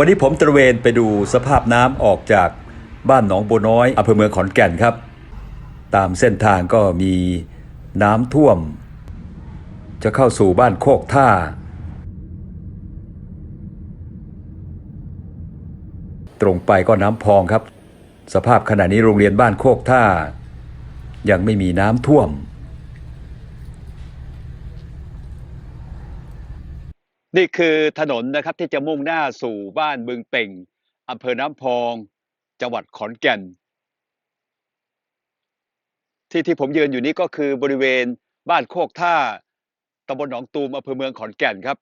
วันนี้ผมตระเวนไปดูสภาพน้ำออกจากบ้านหนองบัวน้อยอำเภอเมืองขอนแก่นครับ ตามเส้นทางก็มีน้ำท่วม จะเข้าสู่บ้านโคกท่า ตรงไปก็น้ำพองครับ สภาพขณะนี้โรงเรียนบ้านโคกท่า ยังไม่มีน้ำท่วม นี่คือถนนนะครับที่จะมุ่งหน้าสู่บ้านบึงเป่งอำเภอน้ำพอง จังหวัดขอนแก่น ที่ที่ผมยืนอยู่นี้ก็คือบริเวณบ้านโคกท่าตำบลหนองตูมอำเภอเมืองขอนแก่นครับ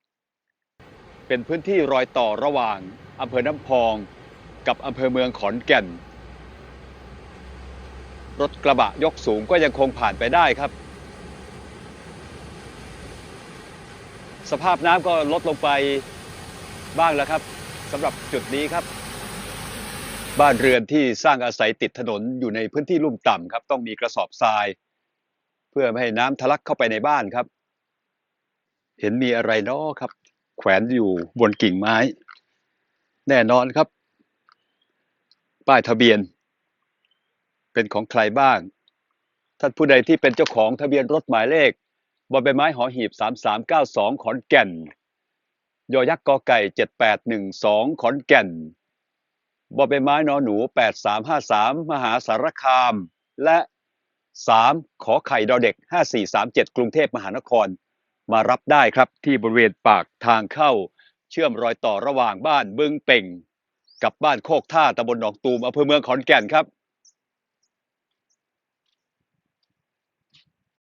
เป็นพื้นที่รอยต่อระหว่างอำเภอน้ำพอง กับอำเภอเมืองขอนแก่น รถกระบะยกสูงก็ยังคงผ่านไปได้ครับ สภาพน้ำก็ลดลงไปบ้างแล้วครับสำหรับจุดนี้ครับ บ้านเรือนที่สร้างอาศัยติดถนนอยู่ในพื้นที่ลุ่มต่ำครับ ต้องมีกระสอบทราย เพื่อไม่ให้น้ำทะลักเข้าไปในบ้านครับ เห็นมีอะไรนาะครับ แขวนอยู่บนกิ่งไม้ แน่นอนครับ ป้ายทะเบียน เป็นของใครบ้างท่านผู้ใดที่เป็นเจ้าของทะเบียนรถหมายเลข บอใบไม้หอหีบ 3392 ขอนแก่น ยอยักษ์กอไก่ 7812 ขอนแก่นบอใบไม้นอหนู 8353 มหาสารคาม และ 3 ขอไข่ดอเด็ก 5437 กรุงเทพมหานคร มารับได้ครับที่บริเวณปากทางเข้า เชื่อมรอยต่อระหว่างบ้านบึงเป่ง กับบ้านโคกท่าตำบลหนองตูมอำเภอเมืองขอนแก่นครับ